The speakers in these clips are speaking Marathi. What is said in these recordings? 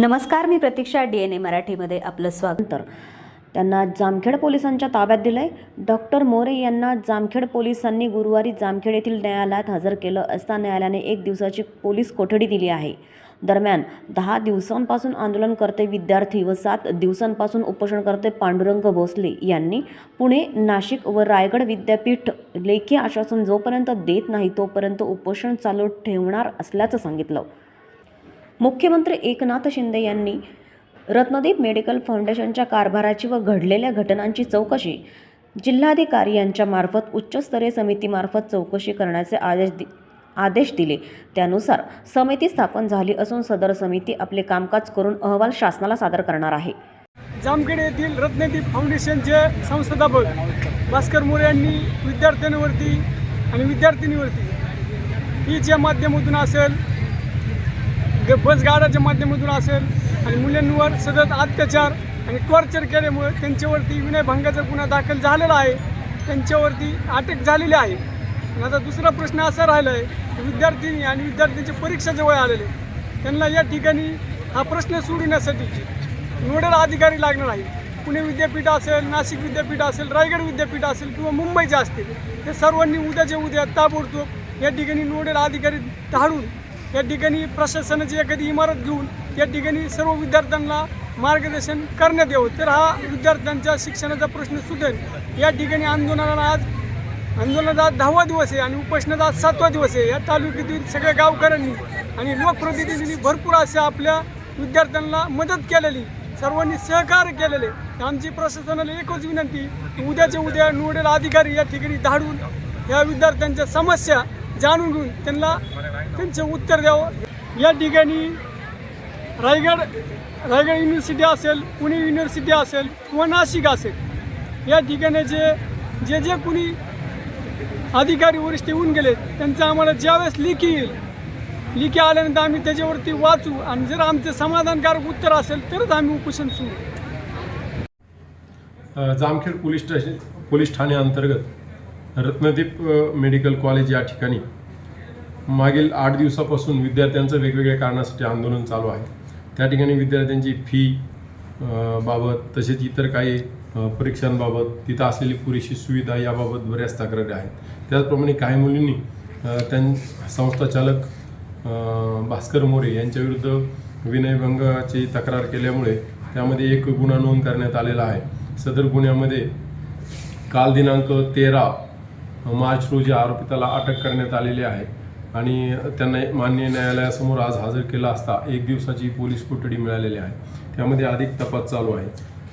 नमस्कार मी प्रतीक्षा डी एन ए मराठीमध्ये आपलं स्वागत. त्यांना जामखेड पोलिसांच्या ताब्यात दिलंय. डॉक्टर मोरे यांना जामखेड पोलिसांनी गुरुवारी जामखेड येथील न्यायालयात हजर केलं असता न्यायालयाने एक दिवसाची पोलीस कोठडी दिली आहे. दरम्यान दहा दिवसांपासून आंदोलनकर्ते विद्यार्थी व सात दिवसांपासून उपोषणकर्ते पांडुरंग भोसले यांनी पुणे नाशिक व रायगड विद्यापीठ लेखी आश्वासन जोपर्यंत देत नाही तोपर्यंत उपोषण चालू ठेवणार असल्याचं सांगितलं. मुख्यमंत्री एकनाथ शिंदे यांनी रत्नदीप मेडिकल फाउंडेशनच्या कारभाराची व घडलेल्या घटनांची चौकशी जिल्हाधिकारी यांच्यामार्फत उच्चस्तरीय समितीमार्फत चौकशी करण्याचे आदेश दि आदेश दिले. त्यानुसार समिती स्थापन झाली असून सदर समिती आपले कामकाज करून अहवाल शासनाला सादर करणार आहे. जामखेड येथील रत्नदीप फाउंडेशनचे संस्थापक भास्कर मोरे यांनी विद्यार्थ्यांवरती आणि विद्यार्थिनीवरती ज्या माध्यमातून असेल ग- बसगाड्याच्या माध्यमातून असेल आणि मुलांवर सतत अत्याचार आणि टॉर्चर केल्यामुळे त्यांच्यावरती विनयभंगाचा गुन्हा दाखल झालेला आहे. त्यांच्यावरती अटक झालेली आहे. आणि आता दुसरा प्रश्न असा राहिला आहे की विद्यार्थिनी आणि विद्यार्थ्यांची परीक्षा जवळ आलेले त्यांना या ठिकाणी हा प्रश्न सोडवण्यासाठी नोडल अधिकारी लागणार आहे पुणे विद्यापीठ असेल नाशिक विद्यापीठ असेल रायगड विद्यापीठ असेल किंवा मुंबईचे असतील हे सर्वांनी उद्याच्या उद्या ताबडतोब या ठिकाणी नोडल अधिकारी धाडून या ठिकाणी प्रशासनाची एखादी इमारत घेऊन या ठिकाणी सर्व विद्यार्थ्यांना मार्गदर्शन करण्यात यावं. तर हा विद्यार्थ्यांच्या शिक्षणाचा प्रश्न सुटेल. या ठिकाणी आंदोलनाला आज आंदोलनाचा आज दहावा दिवस आहे आणि उपोषणाचा आज सातवा दिवस आहे. या तालुक्यातील सगळ्या गावकऱ्यांनी आणि लोकप्रतिनिधींनी भरपूर अशा आपल्या विद्यार्थ्यांना मदत केलेली सर्वांनी सहकार्य केलेले. आमची प्रशासनाला एकच विनंती की उद्याच्या उद्या नोडल अधिकारी या ठिकाणी धाडून या विद्यार्थ्यांच्या समस्या जाणून घेऊन त्यांना त्यांचं उत्तर द्यावं. या ठिकाणी रायगड रायगड युनिव्हर्सिटी असेल पुणे युनिव्हर्सिटी असेल किंवा नाशिक असेल या ठिकाणी जे जे जे कुणी अधिकारी वरिष्ठ येऊन गेले त्यांचं आम्हाला ज्यावेळेस लिखी येईल लिखी आल्यानंतर आम्ही त्याच्यावरती वाचू आणि जर आमचं समाधानकारक उत्तर असेल तरच आम्ही उपोषण सुरू. जामखेड पोलीस स्टेशन पोलीस ठाणे अंतर्गत रत्नदीप मेडिकल कॉलेज या ठिकाणी मागील आठ दिवसापासून विद्यार्थ्यांचं वेगवेगळ्या कारणासाठी आंदोलन चालू आहे. त्या ठिकाणी विद्यार्थ्यांची फी बाबत तसेच इतर काही परीक्षांबाबत तिथं असलेली पुरेशी सुविधा याबाबत बऱ्याच तक्रारी आहेत. त्याचप्रमाणे काही मुलींनी त्यां संस्था चालक भास्कर मोरे यांच्याविरुद्ध विनयभंगाची तक्रार केल्यामुळे त्यामध्ये एक गुन्हा नोंद करण्यात आलेला आहे. सदर गुन्ह्यामध्ये काल दिनांक तेरा मार्च रोजी आरोपिताला अटक करण्यात आलेली आहे. आणि त्यांना माननीय न्यायालयासमोर आज हजर केला असता एक दिवसाची पोलीस कोठडी मिळालेली आहे. त्यामध्ये अधिक तपास चालू आहे.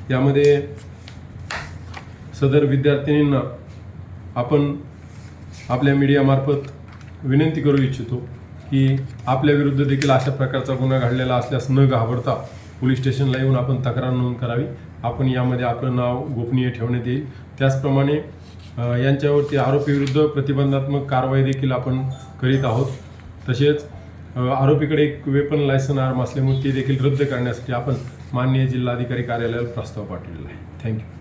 यामध्ये सदर विद्यार्थिनींना आपण आपल्या मीडियामार्फत विनंती करू इच्छितो की आपल्या विरुद्ध देखील अशा प्रकारचा गुन्हा घडलेला असल्यास न घाबरता पोलीस स्टेशनला येऊन आपण तक्रार नोंद करावी. आपण यामध्ये आपलं नाव गोपनीय ठेवण्यात येईल. त्याचप्रमाणे यांच्यावरती आरोपीविरुद्ध प्रतिबंधात्मक कारवाई देखील आपण करीत आहोत. तसेच आरोपीकडे एक वेपन लायसन आर्म असल्यामुळे ते देखील रद्द करण्यासाठी आपण माननीय जिल्हाधिकारी कार्यालयाला प्रस्ताव पाठवलेला आहे. थँक्यू